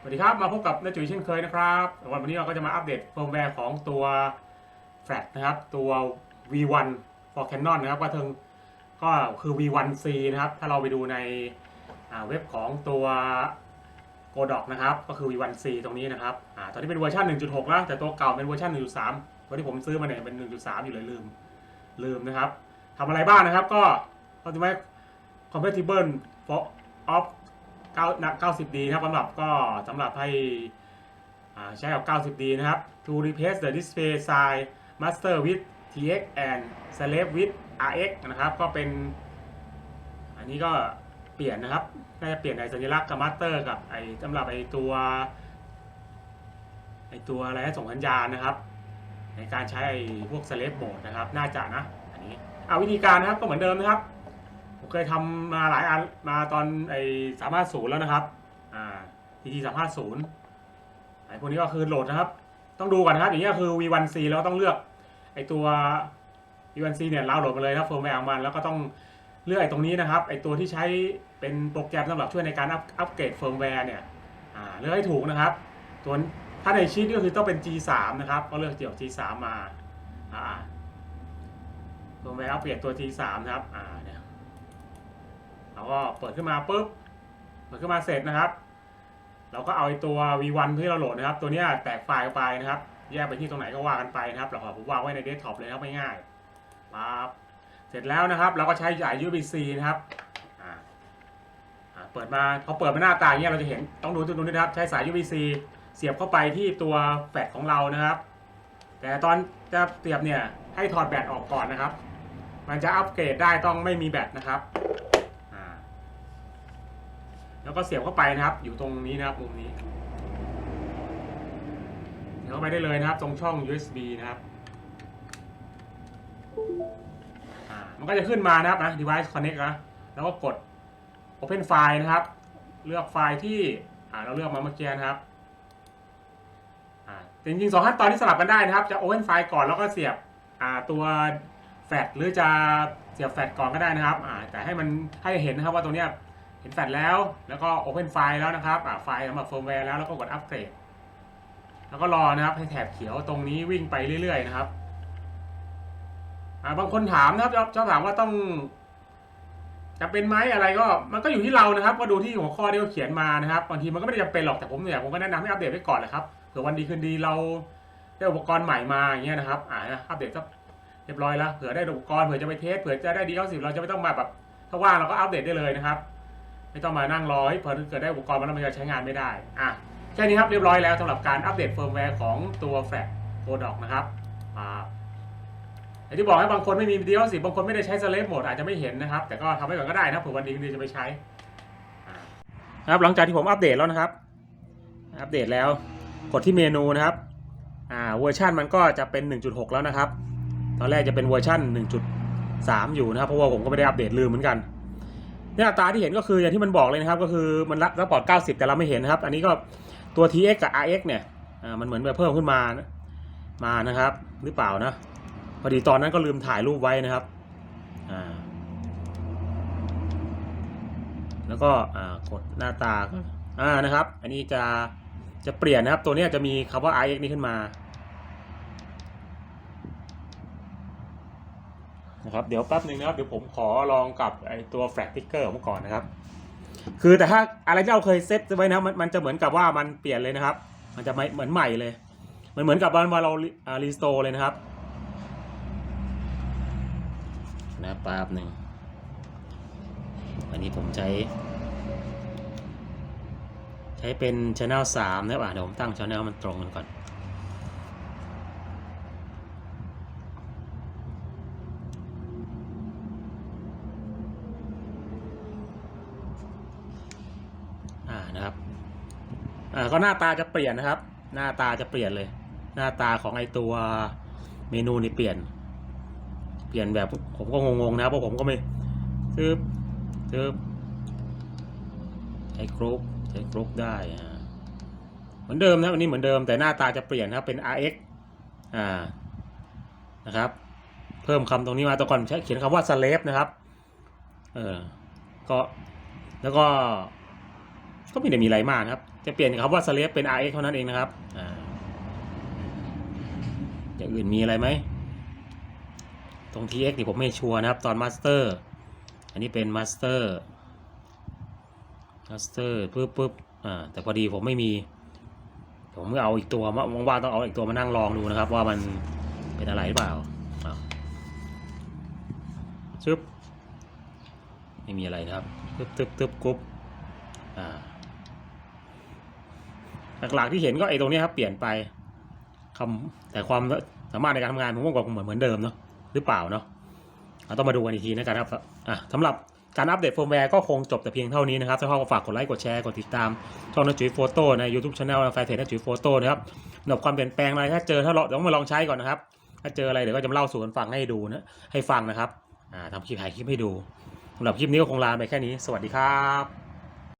สวัสดีครับ มาพบกับนาจุ๋ยเช่นเคยนะครับวันนี้เราก็จะมาอัปเดตเฟิร์มแวร์ของตัวแฟลชนะครับ ตัว V1 for Canon นะครับก็ถึงก็คือ V1C นะครับ ถ้าเราไปดูในเว็บของตัว Godoc นะครับ ก็คือ V1C ตรงนี้นะครับอตอนนี้เป็นเวอร์ชัน1.6 แล้ว แต่ตัวเก่าเป็นเวอร์ชัน1.3วันที่ผมซื้อมาเนี่ยเป็น 1.3 อยู่เลยลืม ลืมนะครับทำอะไรบ้างนะครับ ก็เราจะไม่ compatible for of 9 90D นะครับสำหรับก็สำหรับให้ใช้กับ 90D นะครับ to replace the display size master with TX and slave with RX นะครับ ก็เป็น อันนี้ก็เปลี่ยนนะครับ น่าจะเปลี่ยนไอสัญลักษณ์กับ master กับไอสำหรับไอตัวไอตัวอะไรให้ส่งสัญญาณนะครับ ในการใช้ไอพวก slave mode นะครับ น่าจะนะ อันนี้เอาวิธีการนะครับก็เหมือนเดิมนะครับ เคยทำมาหลายอันมาตอนไอ้สามารถศูนย์แล้วนะครับ อ่าทีทีสามารถศูนย์ไอ้พวกนี้ก็คือโหลดนะครับ ต้องดูก่อนนะครับ อย่างนี้ยคือ V1C แล้วต้องเลือกไอ้ตัว V1C เนี่ยเราโหลดมาเลยนะครับเฟิร์มแวร์ของมันแล้วก็ต้องเลือกไอ้ตรงนี้นะครับ ไอ้ตัวที่ใช้เป็นโปรแกรมสำหรับช่วยในการอัพอัปเกรดเฟิร์มแวร์เนี่ยอ่าเลือกให้ถูกนะครับ ตัวถ้าในชีตก็คือต้องเป็น G3 นะครับ ก็เลือกเกี่ยว G3 มาอ่าเฟิร์มแวร์อัปเกรดตัว G3 นะครับ อ่าเนี่ย เราก็เปิดขึ้นมาปุ๊บเปิดขึ้นมาเสร็จนะครับ เราก็เอาตัว V1 ที่เราโหลดนะครับ ตัวนี้แตกไฟล์ไปนะครับ แยกไปที่ตรงไหนก็ว่ากันไปนะครับเราขอผมวางไว้ในเดสก์ท็อปเลยนะครับง่ายๆปั๊บเสร็จแล้วนะครับ เราก็ใช้สาย USB-C นะครับอ่าอ่าเปิดมาพอเปิดมาหน้าต่างเงี้ยเราจะเห็นต้องดูตรงนี้นะครับ ใช้สาย USB-C เสียบเข้าไปที่ตัวแฟลชของเรานะครับ แต่ตอนจะเสียบเนี่ยให้ถอดแบตออกก่อนนะครับ มันจะอัปเกรดได้ต้องไม่มีแบตนะครับ แล้วก็เสียบเข้าไปนะครับ อยู่ตรงนี้นะครับมุมนี้เสียบเข้าไปได้เลยนะครับ ตรงช่อง USB นะครับอ่ามันก็จะขึ้นมานะครับนะ device connect นะแล้วก็กด open file นะครับ เลือกไฟล์ที่อ่าเราเลือกมาเมื่อกี้นะครับอ่าจริงๆสองขั้นตอนที่สลับกันได้นะครับ จะ open file ก่อนแล้วก็เสียบอ่าตัวแฟลชหรือจะเสียบแฟลชก่อนก็ได้นะครับอ่าแต่ให้มันให้เห็นนะครับว่าตรงเนี้ย เห็นแฟลชแล้ว แล้วก็ Open ไฟล์แล้วนะครับไฟล์สำหรับเฟิร์มแวร์แล้วแล้วก็กดอัปเกรดแล้วก็รอนะครับให้แถบเขียวตรงนี้วิ่งไปเรื่อย ๆ นะครับอ่าบางคนถามนะครับชอบชอบถามว่าต้อง จะเป็นไหมอะไรก็ มันก็อยู่ที่เรานะครับ ก็ดูที่หัวข้อที่เขาเขียนมานะครับบางทีมันก็ไม่ได้จำเป็นหรอกแต่ผมเนี่ยผมก็แนะนำให้อัปเดตไว้ก่อนแหละครับเผื่อวันดีคืนดีเราได้อุปกรณ์ใหม่มาอย่างเงี้ยนะครับอ่าอัปเดตก็เรียบร้อยแล้วเผื่อได้อุปกรณ์เผื่อจะไปเทสเผื่อจะได้ดีเก้าสิบเราจะไม่ต้องมาแบบถ้าว่างเราก็อัปเดตได้เลยนะครับ ไม่ต้องมานั่งรอให้เผื่อเกิดได้อุปกรณ์มาแล้วมันจะใช้งานไม่ได้อะแค่นี้ครับเรียบร้อยแล้วสำหรับการอัปเดตเฟิร์มแวร์ของตัวแฟลชโปรดอกนะครับอ่าอย่างที่บอกให้บางคนไม่มีดีลสิบางคนไม่ได้ใช้สเลฟโหมดอาจจะไม่เห็นนะครับ แต่ก็ทำไว้ก่อนก็ได้นะเผื่อวันดีคืนดีจะไปใช้นะครับหลังจากที่ผมอัปเดตแล้วนะครับ อัปเดตแล้วกดที่เมนูนะครับอ่าเวอร์ชันมันก็จะเป็น 1.6 แล้วนะครับ ตอนแรกจะเป็นเวอร์ชัน1.3 อยู่นะครับเพราะว่าผมก็ไม่ได้อัปเดตลืมเหมือนกัน เนี่ยอัตาที่เห็นก็คืออย่างที่มันบอกเลยนะครับ ก็คือมันรับรับพอร์ต 90 แต่เราไม่เห็นนะครับ อันนี้ก็ตัว TX กับ RX เนี่ยมันเหมือนแบบเพิ่มขึ้นมานะมานะครับ หรือเปล่านะพอดีตอนนั้นก็ลืมถ่ายรูปไว้นะครับแล้วก็กดหน้าตาก็อ่านะครับ อันนี้จะจะเปลี่ยนนะครับ ตัวนี้จะมีคำว่า RX นี้ขึ้นมา นะครับเดี๋ยวแป๊บหนึ่งนะครับเดี๋ยวผมขอลองกับไอตัวแฟลชติ๊กเกอร์ของก่อนนะครับ คือแต่ถ้าอะไรที่เราเคยเซตไว้นะมันมันจะเหมือนกับว่ามันเปลี่ยนเลยนะครับ มันจะไม่เหมือนใหม่เลย มันเหมือนกับวันว่าเรารีสโตร์เลยนะครับนะแป๊บหนึ่งอันนี้ผมใช้ ใช้เป็น Channel 3นะครับอะเดี๋ยวผมตั้ง Channel มันตรงกันก่อน นะครับอ่าก็หน้าตาจะเปลี่ยนนะครับ หน้าตาจะเปลี่ยนเลย หน้าตาของไอตัวเมนูนี่เปลี่ยน เปลี่ยนแบบผมก็งงๆนะครับเพราะผมก็ไม่ซื้อซื้อใช้กรุ๊ปใช้กรุ๊ปได้เหมือนเดิมนะวันนี้เหมือนเดิมแต่หน้าตาจะเปลี่ยนนะครับเป็น RX อ่านะครับ เพิ่มคำตรงนี้มาแต่ก่อนใช้เขียนคำว่า slave นะครับเออก็แล้วก็ ก็ไม่ได้มีอะไรมากครับ จะเปลี่ยนคำว่า slave เป็น rx เท่านั้นเองนะครับอ่าอย่างอื่นมีอะไรไหม ตรง tx นี่ผมไม่ชัวร์นะครับ ตอน master อันนี้เป็น master master ปึ๊บปึ๊บอ่าแต่พอดีผมไม่มี ผมก็เอาอีกตัวมาว่างๆต้องเอาอีกตัวมานั่งลองดูนะครับ ว่ามันเป็นอะไรหรือเปล่าอ้าวชึบไม่มีอะไรนะครับตึบตึบตึบกรุ๊ปอ่า หลักๆที่เห็นก็ไอ้ตรงนี้ครับเปลี่ยนไปคำแต่ความสามารถในการทำงานผมว่าก็เหมือนเหมือนเดิมเนาะหรือเปล่าเนาะเราต้องมาดูกันอีกทีนะครับอะสำหรับการอัปเดตเฟิร์มแวร์ก็คงจบแต่เพียงเท่านี้นะครับ ถ้าชอบก็ฝากกดไลค์กดแชร์กดติดตามช่องนัจุ๋ยโฟโต้ใน YouTube Channel แลแฟนเพจนัจุ๋ยโฟโต้นะครับหรับความเปลี่ยนแปลงอะไรถ้าเจอถ้าเราต้องมาลองใช้ก่อนนะครับถ้าเจออะไรเดี๋ยวก็จะมาเล่าสู่กันฟังให้ดูนะให้ฟังนะครับอ่าทำคลิปถ่ายคลิปให้ดูสำหรับคลิปนี้ก็คงลาไปแค่นี้ สวัสดีครับ